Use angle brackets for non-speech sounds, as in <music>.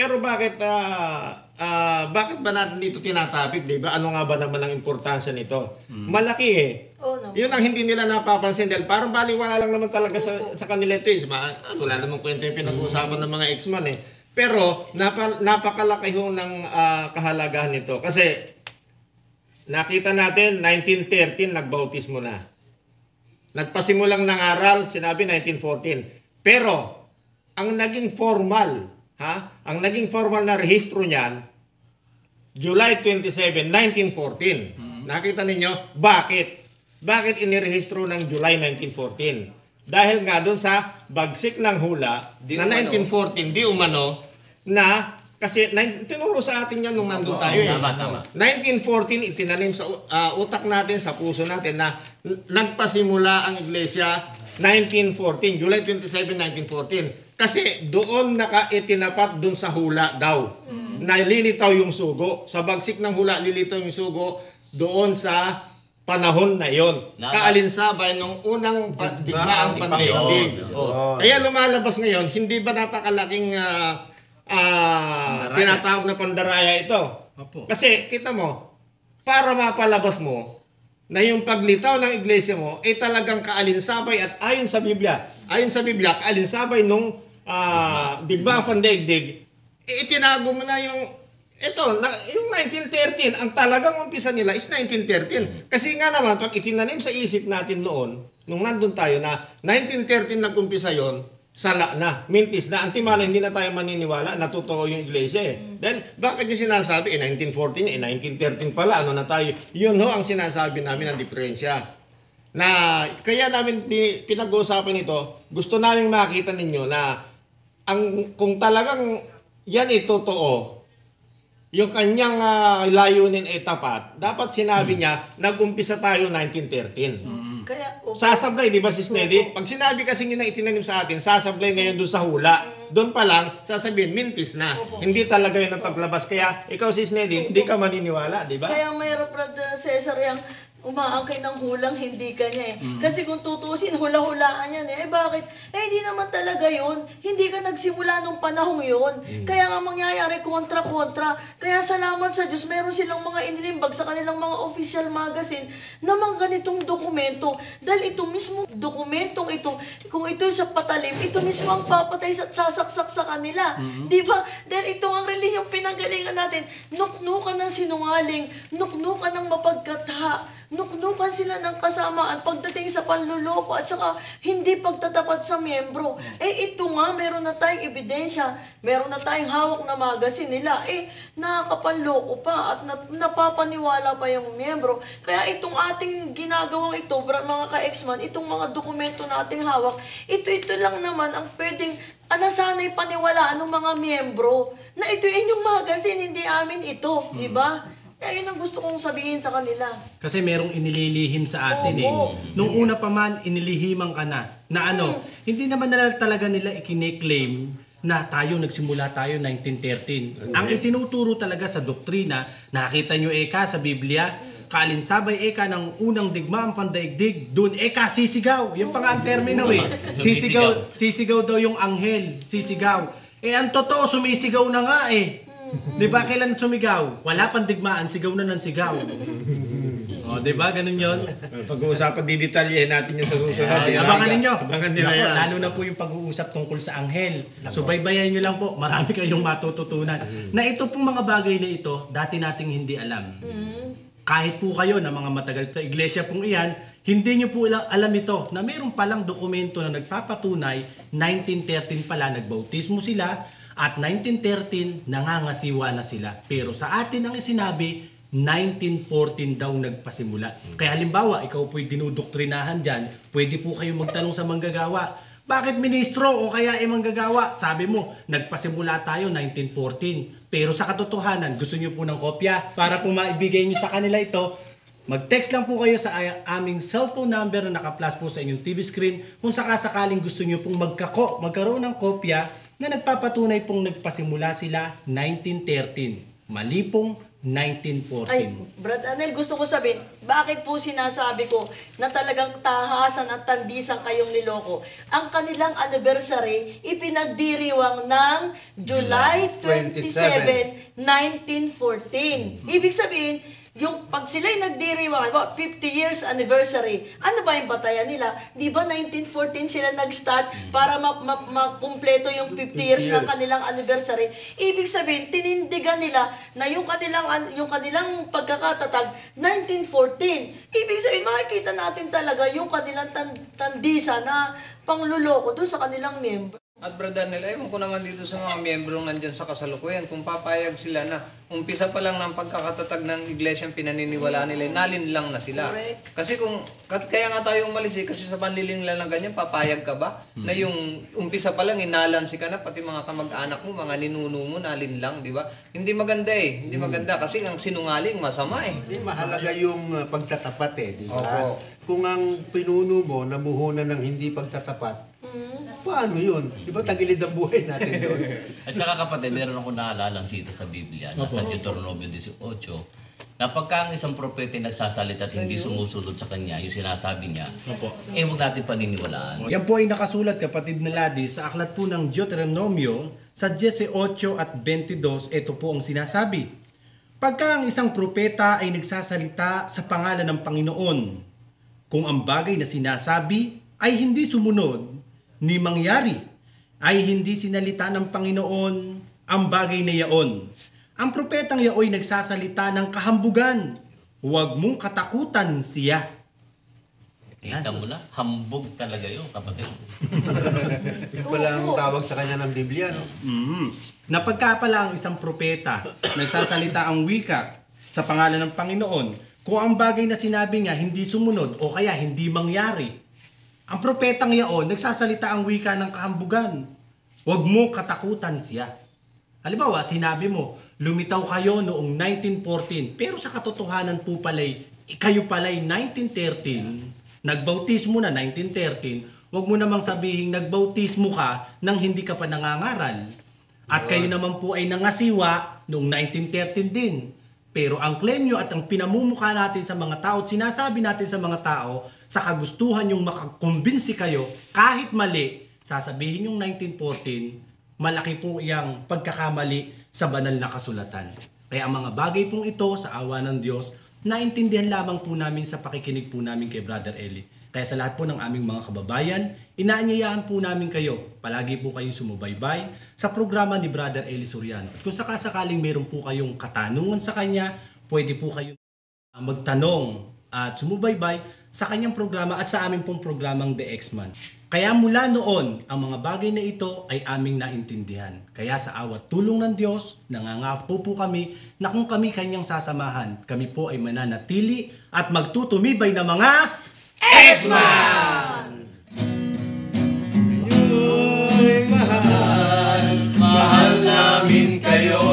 Pero bakit ah, ah, bakit ba natin dito tinatapik, 'di ba? Ano nga ba naman ang importansya nito? Malaki eh. Oo naman. Yun ang hindi nila napapansin dahil parang baliwala lang naman talaga sa, sa kanila ito eh. Ma- ah, Wala namang kwento yung pinag-uusapan ng mga ex-man eh. Pero napa, napakalaki ho ng ah, kahalagahan nito. Kasi nakita natin 1913 nagbautismo na. Nagpasimulang nangaral, sinabi 1914. Pero ang naging formal, ha? Ang naging formal na rehistro niyan July 27, 1914. Nakita ninyo? Bakit? Bakit inirehistro ng July 1914? Dahil nga doon sa bagsik ng hula Di na umano. 1914, di umano, na kasi nine- tinuro sa atin yan nung nandun tayo eh. Tama, tama. 1914, itinanim sa uh, utak natin, sa puso natin na nagpasimula ang iglesia 1914, July 27, 1914. Kasi doon naka-itinapat doon sa hula daw. Na lilitaw yung sugo. Sa bagsik ng hula, lilitaw yung sugo doon sa panahon na yon. Kaalinsabay nung unang pa- digmaang pandaigdig. Oh. Kaya lumalabas ngayon, hindi ba napakalaking ah, ah, tinatawag na pandaraya ito? Opo. Kasi kita mo, para mapalabas mo na yung paglitaw ng iglesia mo ay talagang kaalinsabay at ayon sa Biblia, ayon sa Biblia, kaalinsabay nung uh, digmaang pandaigdig, eh, itinago mo na yung ito, na, yung 1913, ang talagang umpisa nila is 1913. Kasi nga naman, pag itinanim sa isip natin noon, nung nandun tayo na 1913 nag-umpisa yon sala na, mintis na, antimala hindi na tayo maniniwala na totoo yung iglesia eh. Dahil bakit yung sinasabi, eh 1914, eh 1913 pala, ano na tayo. Yun ho ang sinasabi namin ang diferensya. Na kaya namin pinag-uusapan ito, gusto namin makita ninyo na ang kung talagang yan ay totoo, yung kanyang ah, layunin ay tapat, dapat sinabi niya, nag-umpisa tayo 1913. Kaya, opo. Sasablay, di ba si Snedy? Pag sinabi kasi yun ang itinanim sa atin, sasablay ngayon doon sa hula. Doon pa lang, sasabihin, mintis na. Hindi talaga yun ang paglabas. Kaya ikaw si Snedy, hindi ka maniniwala, di ba? Kaya mayroon Brother Cesar yung umaangkin ng hulang hindi ka niya eh. Kasi kung tutusin, hula-hulaan yan eh. Eh bakit? Eh hindi naman talaga yun. Hindi ka nagsimula nung panahong yun. Kaya nga mangyayari kontra-kontra. Kaya salamat sa Diyos, meron silang mga inilimbag sa kanilang mga official magazine na mga ganitong dokumento. Dahil ito mismo dokumentong ito, kung ito sa patalim, ito mismo ang papatay sa sasaksak sa kanila. Di ba? Dahil ito ang relihiyong pinanggalingan natin. Nuknukan ng sinungaling, nuknukan ng mapagkatha, nuknukan sila ng kasamaan pagdating sa panluloko at saka hindi pagtatapat sa miyembro. Eh ito nga, meron na tayong ebidensya, meron na tayong hawak na magazine nila, eh nakakapanloko pa at nap- napapaniwala pa yung miyembro. Kaya itong ating ginagawang ito, mga ka-ex-man, itong mga dokumento nating hawak, ito-ito lang naman ang pwedeng anasanay paniwalaan ng mga miyembro na ito inyong magazine, hindi amin ito, di ba? Kaya yun ang gusto kong sabihin sa kanila. Kasi merong inililihim sa atin Oo. eh. Nung una pa man, inilihiman ka na. Na ano, hindi naman nila talaga nila ikine-claim na tayo, nagsimula tayo 1913. Ang itinuturo talaga sa doktrina, nakita nyo eka sa Biblia, kaalinsabay eka ng unang digmaan pandaigdig, dun eka sisigaw. Yan pa nga ang termino eh. Sisigaw, sisigaw daw yung anghel, sisigaw. Eh ang totoo, sumisigaw na nga eh. Di ba kailan sumigaw? Wala pang digmaan, sigaw na ng sigaw. O, di ba? Ganun yun. Pag-uusapan, didetalyehin natin yan sa susunod. Ay, ba? abangan ninyo. Abangan nila yan. Lalo na po yung pag-uusap tungkol sa anghel. Subaybayan nyo lang po. Marami kayong matututunan. Na ito pong mga bagay na ito, dati nating hindi alam. Kahit po kayo na mga matagal sa iglesia pong iyan, hindi nyo po ila- alam ito na mayroon palang dokumento na nagpapatunay 1913 pala nagbautismo sila at 1913 nangangasiwa na sila. Pero sa atin ang isinabi, 1914 daw nagpasimula. Kaya halimbawa, ikaw po'y dinudoktrinahan dyan, pwede po kayo magtanong sa manggagawa, bakit ministro o kaya e manggagawa? Sabi mo, nagpasimula tayo 1914. Pero sa katotohanan, gusto nyo po ng kopya para po maibigay nyo sa kanila ito, Mag-text lang po kayo sa ay- aming cellphone number na naka-flash po sa inyong TV screen kung sakasakaling gusto nyo pong magkako, magkaroon ng kopya na nagpapatunay pong nagpasimula sila 1913. Mali pong 1914. Ay, Brad Anel, gusto ko sabihin, bakit po sinasabi ko na talagang tahasan at tandisan kayong niloko? Ang kanilang anniversary, ipinagdiriwang ng July 27, 1914. Ibig sabihin, yung pag sila'y nagdiriwang, about 50 years anniversary, ano ba yung batayan nila? Di ba 1914 sila nag-start para ma- ma- makumpleto yung 50 years ng kanilang anniversary? Ibig sabihin, tinindigan nila na yung kanilang an- yung kanilang pagkakatatag 1914. Ibig sabihin, makikita natin talaga yung kanilang tan- tandisa na pangluloko doon sa kanilang member. At Brother Nel, ewan ko naman dito sa mga miyembrong nandyan sa kasalukuyan, kung papayag sila na umpisa pa lang ng pagkakatatag ng iglesia ang pinaniniwala nila, nalin lang na sila. Correct. Kasi kung, kaya nga tayo umalis eh, kasi sa panliling lang ng ganyan, papayag ka ba? Na yung umpisa pa lang, inalansi ka na, pati mga kamag-anak mo, mga ninuno mo, nalin lang, di ba? Hindi maganda eh, hindi maganda, kasi ang sinungaling masama eh. Hindi, mahalaga yung uh, pagtatapat eh, di ba? Opo. Kung ang pinuno mo namuhunan ng hindi pagtatapat, paano yun? Di ba tagilid ang buhay natin doon? <laughs> At saka kapatid, meron akong naalalang sita sa Biblia, nasa Deuteronomio 18, na pagka ang isang propeta ay nagsasalita at hindi sumusunod sa kanya, yung sinasabi niya, Opo. eh huwag natin paniniwalaan. Yan po ay nakasulat kapatid na ladi sa aklat po ng Deuteronomio sa 18 at 22, ito po ang sinasabi. Pagka ang isang propeta ay nagsasalita sa pangalan ng Panginoon, kung ang bagay na sinasabi ay hindi sumunod ni mangyari, ay hindi sinalita ng Panginoon ang bagay na yaon. Ang propetang yaoy nagsasalita ng kahambugan. Huwag mong katakutan siya. Kita mo na, hambog talaga yun, kapatid. <laughs> Yun pala ang tawag sa kanya ng Biblia, no? Mm. Na pagka pala ang isang propeta, nagsasalita ang wika sa pangalan ng Panginoon, kung ang bagay na sinabi niya hindi sumunod o kaya hindi mangyari, ang propetang yaon, nagsasalita ang wika ng kahambugan. Huwag mo katakutan siya. Halimbawa, sinabi mo, lumitaw kayo noong 1914, pero sa katotohanan po pala'y, kayo pala'y 1913, nagbautismo na 1913, huwag mo namang sabihin nagbautismo ka nang hindi ka pa nangangaral. At kayo naman po ay nangasiwa noong 1913 din. Pero ang claim nyo at ang pinamumukha natin sa mga tao at sinasabi natin sa mga tao sa kagustuhan yung makakumbinsi kayo kahit mali, sasabihin yung 1914, malaki po yung pagkakamali sa banal na kasulatan. Kaya ang mga bagay pong ito sa awa ng Diyos, naintindihan lamang po namin sa pakikinig po namin kay Brother Eli. Kaya sa lahat po ng aming mga kababayan, inaanyayahan po namin kayo. Palagi po kayong sumubaybay sa programa ni Brother Eli Soriano. At kung sakasakaling meron po kayong katanungan sa kanya, pwede po kayong magtanong at sumubaybay sa kanyang programa at sa aming pong programang The X-Man. Kaya mula noon, ang mga bagay na ito ay aming naintindihan. Kaya sa awat tulong ng Diyos, nangangako po kami na kung kami kanyang sasamahan, kami po ay mananatili at magtutumibay na mga Ayo'y mahal, mahal namin kayo.